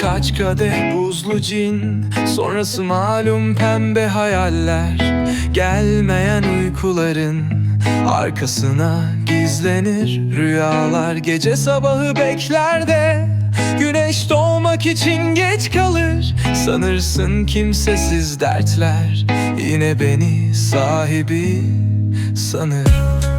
kadeh buzlu cin. Sonrası malum pembe hayaller. Gelmeyen uykuların Arkasına gizlenir rüyalar. Gece sabahı bekler de Güneş doğmak için geç kalır. Sanırsın kimsesiz dertler. Yine beni sahibi sanır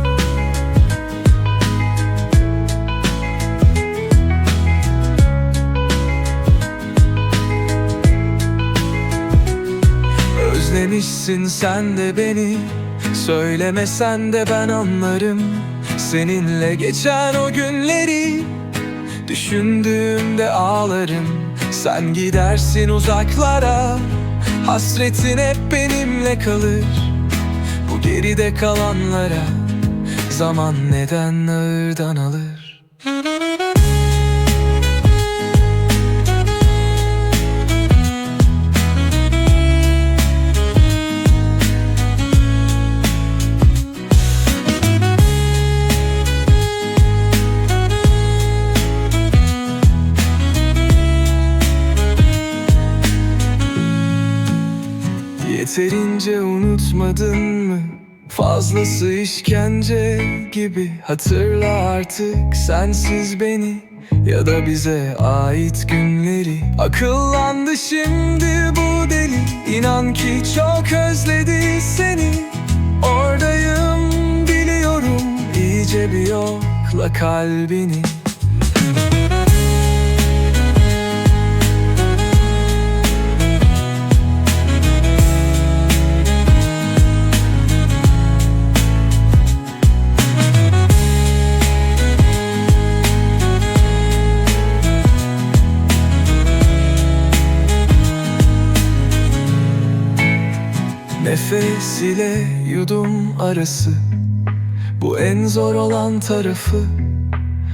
Özlemişsin sen de beni. Söylemesen de ben anlarım Seninle geçen o günleri. Düşündüğümde ağlarım Sen gidersin uzaklara. Hasretin hep benimle kalır Bu geride kalanlara Zaman neden ağırdan alır Yeterince unutmadın mı? Fazlası işkence gibi. Hatırla artık sensiz beni Ya da bize ait günleri. Akıllandı şimdi bu deli. İnan ki çok özledi seni. Oradayım biliyorum. İyice bir yokla kalbini Nefes ile yudum arası. Bu en zor olan tarafı.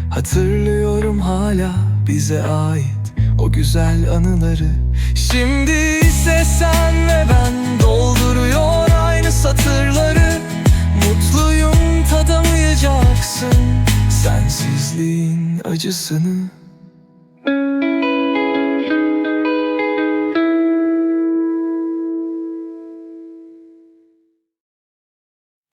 Hatırlıyorum hala bize ait O güzel anıları. Şimdi ise sen ve ben Dolduruyor aynı satırları. Mutluyum tadamayacaksın Sensizliğin acısını